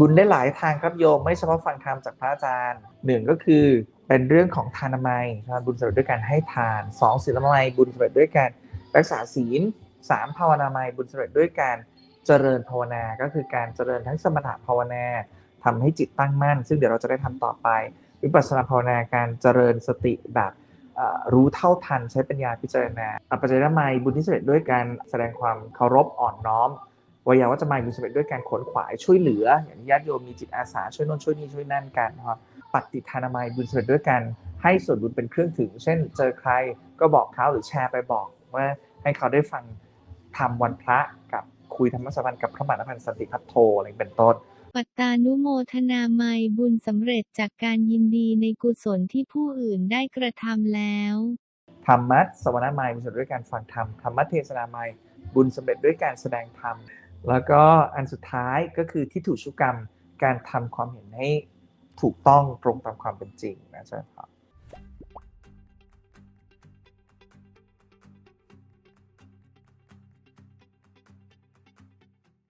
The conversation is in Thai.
บุญได้หลายทางครับโยม ไม่เฉพาะฟังธรรมจากพระอาจารย์หนึ่งก็คือเป็นเรื่องของทานามัยนะครับบุญสำเร็จด้วยการให้ทานสองศีลนามัยบุญสำเร็จด้วยการรักษาศีลสามภาวนามัยบุญสำเร็จด้วยการเจริญภาวนา ก็คือการเจริญทั้งสมถะภาวนาทำให้จิตตั้งมั่น ซึ่งเดี๋ยวเราจะได้ทำต่อไป วิปัสสนาภาวนาการเจริญสติแบบรู้เท่าทันใช้ปัญญาพิจารณาอปัจจัยนามัยบุญที่สำเร็จด้วยการแสดงความเคารพอ่อนน้อม วิยาวัจจะมายบุญสำเร็จด้วยการขนขวายช่วยเหลือ อย่างที่ญาติโยมมีจิตอาสาช่วยโน่นช่วยนี่ช่วยนั่นกันนะครับปฏิทานามัยบุญสำเร็จด้วยการให้ส่วนบุญเป็นเครื่องถึง เช่น เจอใครก็บอกเขาหรือแชร์ไปบอกว่าให้เขาได้ฟังทำวันพระกับคุยธรรมสัมพันธ์กับพระมหาพันธ์สันติพัทโทอะไรเป็นต้นปัตตานุโมทนาไมยบุญสำเร็จจากการยินดีในกุศลที่ผู้อื่นได้กระทำแล้วธรรมัสสวนามัยบุญสำเร็จด้วยการฟังธรรมธรรมเทศนามัยบุญสำเร็จด้วยการแสดงธรรม แล้วก็อันสุดท้ายก็คือทิฏฐุชุกรรมการทำความเห็นให้ถูกต้องตรงตามความเป็นจริงนะเจ้าครับ